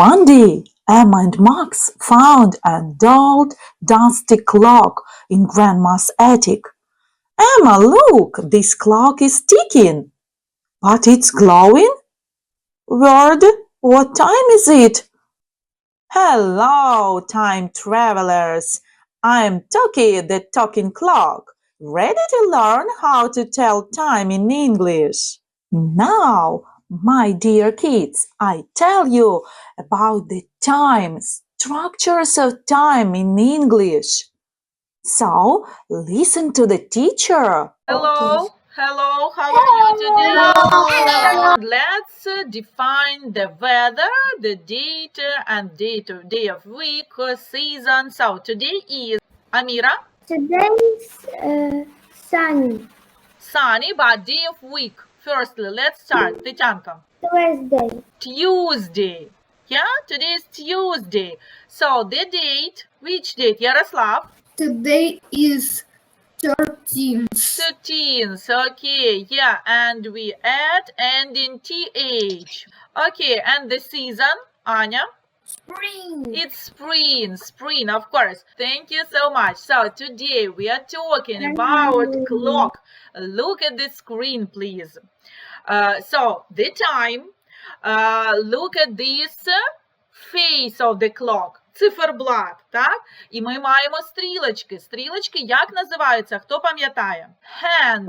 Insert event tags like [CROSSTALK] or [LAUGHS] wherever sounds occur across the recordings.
One day, Emma and Max found an old, dusty clock in Grandma's attic. Emma, look, this clock is ticking, but it's glowing. Word, what time is it? Hello, time travelers. I'm Toki, the talking clock. Ready to learn how to tell time in English? Now, my dear kids, I tell you about the time, structures of time in English. So, listen to the teacher. Hello, hello, how are you today? Hello. Let's uh, define the weather, the date, and date of day of week, uh, season. So today is Amira, Today's uh, sunny. sunny, but day of week. Firstly, let's start. Тетянка. Thursday. Tuesday. Yeah, today is Tuesday. So the date, which date? Yaroslav? Today is 13th. 13th. Okay, yeah, and we add ending th. Okay, and the season, Anya? Spring. It's spring, spring, of course. Thank you so much. So today we are talking about clock. Look at the screen, please. Uh, so the time. Uh, look at this face of the clock. Циферблат, так? І ми маємо стрілочки. Стрілочки як називаються? Хто пам'ятає? Hands.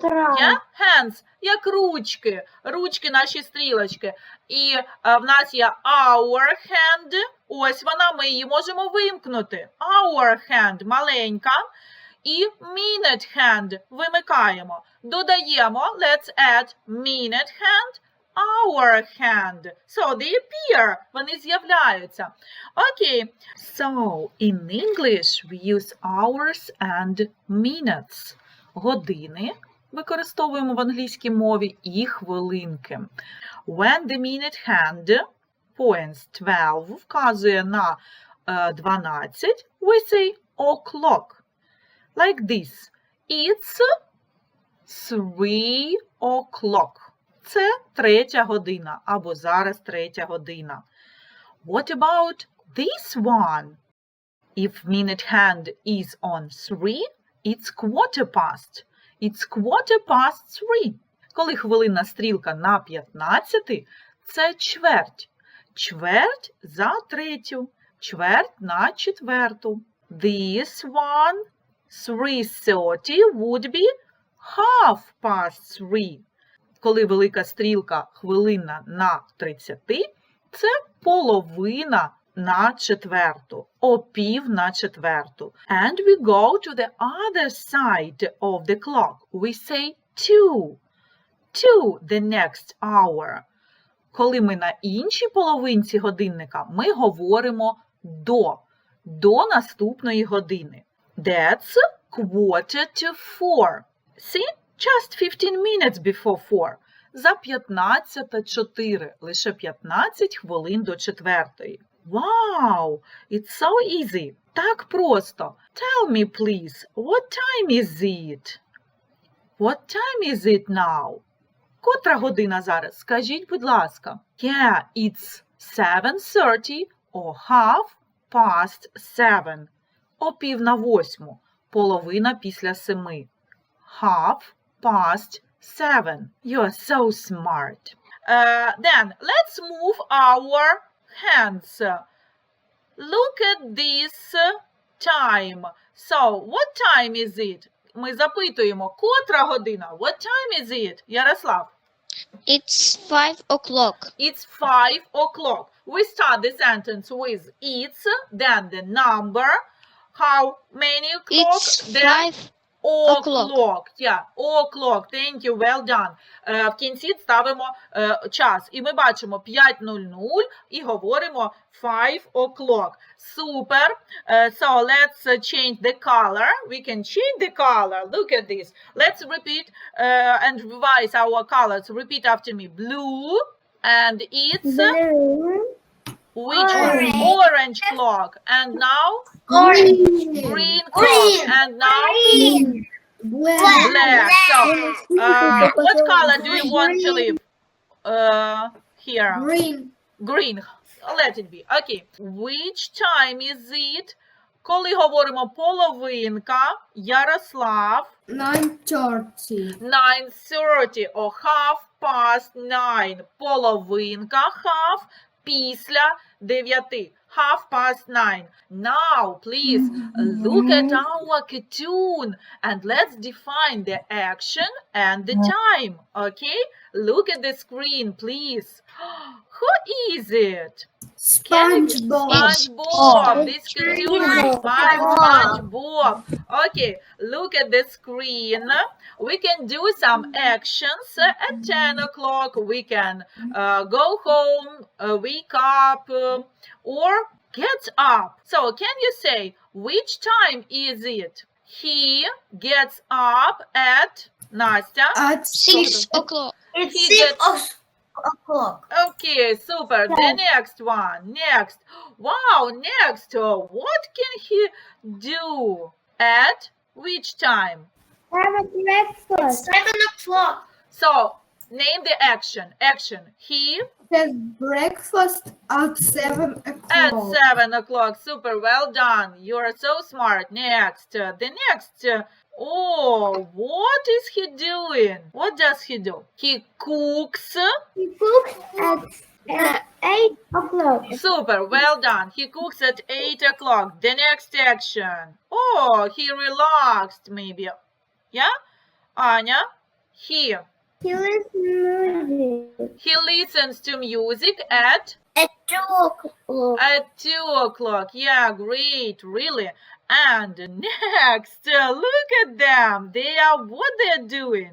Yeah? Hands, як ручки, ручки наші стрілочки. І е, в нас є our hand, ось вона, ми її можемо вимкнути. Our hand маленька. І minute hand вимикаємо. Додаємо, let's add minute hand, our hand. So they appear, вони з'являються. Окей. So, in English we use hours and minutes. Години використовуємо в англійській мові і хвилинки. When the minute hand points 12 вказує на е, 12, we say o'clock. Like this. It's three o'clock. Це третя година або зараз третя година. What about this one? If minute hand is on three, it's quarter past. It's quarter past three. Коли хвилинна стрілка на 15, це чверть. Чверть за третю. Чверть на четверту. This one, 3.30 would be half past three. Коли велика стрілка хвилинна на 30, це половина на четверту, опів на четверту. And we go to the other side of the clock. We say two. To the next hour. Коли ми на іншій половинці годинника, ми говоримо до, до наступної години. That's quarter to four. See? Just 15 minutes before four. За 15.4. Лише 15 хвилин до четвертої. Wow! It's so easy. Так просто. Tell me, please, what time is it? What time is it now? Котра година зараз? Скажіть, будь ласка. Yeah, it's 7.30 or half past seven. О пів на восьму. Половина після семи. Half past seven. You're so smart. Uh, then let's move our hands. Look at this time. So, what time is it? Ми запитуємо, котра година? What time is it? Ярослав. It's five o'clock. It's five o'clock. We start the sentence with it's, then the number, how many o'clock, It's then five. o'clock. o'clock. Yeah, o'clock. Thank you, well done. Е, в кінці ставимо е, час. І ми бачимо 5.00 і говоримо 5 o'clock. Супер. Е, so let's uh, change the color. We can change the color. Look at this. Let's repeat uh, and revise our colors. Repeat after me. Blue. And it's Blue. which one? Orange. Orange clock. And now Green. green clock. And now Black. black. So, uh, what color do you want to leave? Uh, here. Green. Green. let it be. Окей. Which time is it? Коли говоримо половинка, Ярослав, 9.30. 9.30 or half past 9. Половинка, half, після 9. Half past 9. Now, please, look at our cartoon and let's define the action and the time. Okay? Look at the screen, please. [GASPS] Who is it? SpongeBob. SpongeBob. This cartoon is SpongeBob. Sponge, SpongeBob. Okay, look at the screen. We can do some actions at 10 o'clock. We can uh, go home, uh, wake up, uh, or get up. So, can you say which time is it? He gets up at Nastya. At Six o'clock. It's He gets- o'clock. Okay, super. The next one. Next. Wow, next. uh, What can he do at which time? Have a breakfast. Seven o'clock. So, name the action. Action. He Has breakfast at seven o'clock. at o'clock. 7 o'clock. Super. Well done. You're so smart. Next. uh, The next. Uh, Oh, what is he doing? What does he do? He cooks. He cooks at, at 8 o'clock. Super, well done. He cooks at 8 o'clock. The next action. Oh, he relaxed, maybe. Yeah? Anya? He. He listens music. He listens to music at At 2 o'clock. at 2 o'clock. Yeah, great, really. And [LAUGHS] next, uh, look at them. They are what they're doing.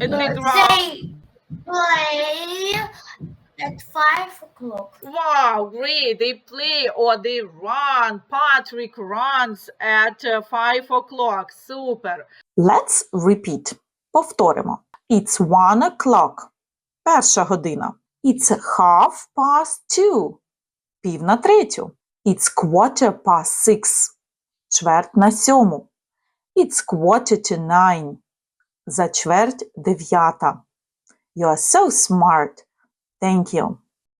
At the ground. play at 5 o'clock. Wow, great. They play or they run. Patrick runs at uh, 5 o'clock. Super. Let's repeat. Повторимо. It's one o'clock. Перша година. It's half past two. Пів на третю. It's quarter past six. Чверть на сьому. It's quarter to nine. За чверть дев'ята. You are so smart. Thank you.